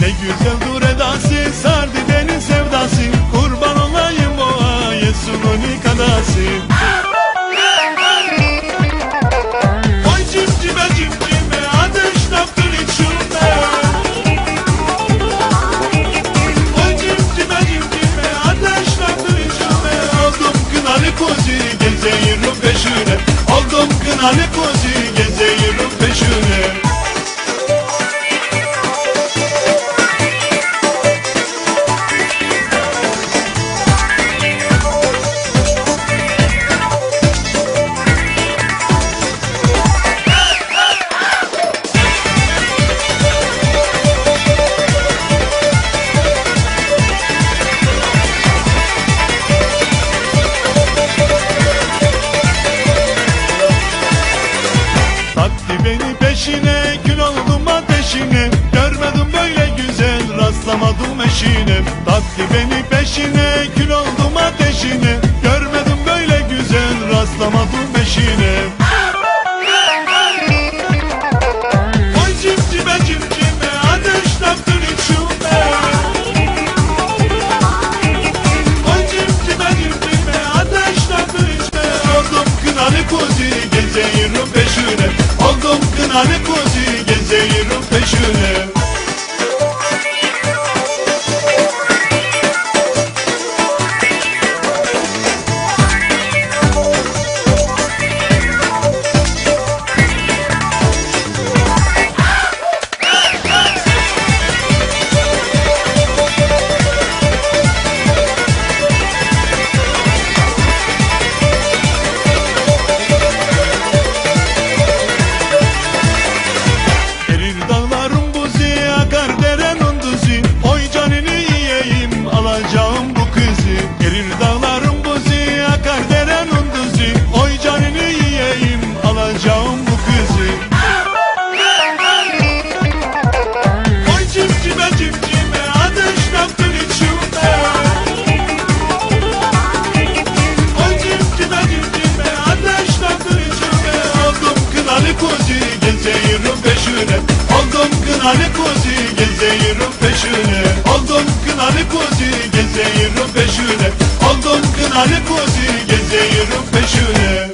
Ne güzel dur edası sardı denin sevdası Kurban olayım o Yesun'un ikadası Oy cimcime cimcime ateş taktın içimde Oy cimcime cimcime ateş taktın içimde Oldum kınalı kozi gezeyirim peşine Oldum kınalı kozi gezeyirim peşine güzel rastlamadım eşine Oy cimcime cimcime ateş taktın içime. Oy cimcime cimcime ateş taktın içime. Oldum kınalı kuzi gezeyirim peşine. Oldum kınalı kuzi gezeyirim peşine kozi gezeyirim peşine. Oldum kınalı kozi gezeyirim peşine. Oldum kınalı kozi gezeyirim peşine. Oldum kınalı kozi gezeyirim peşine.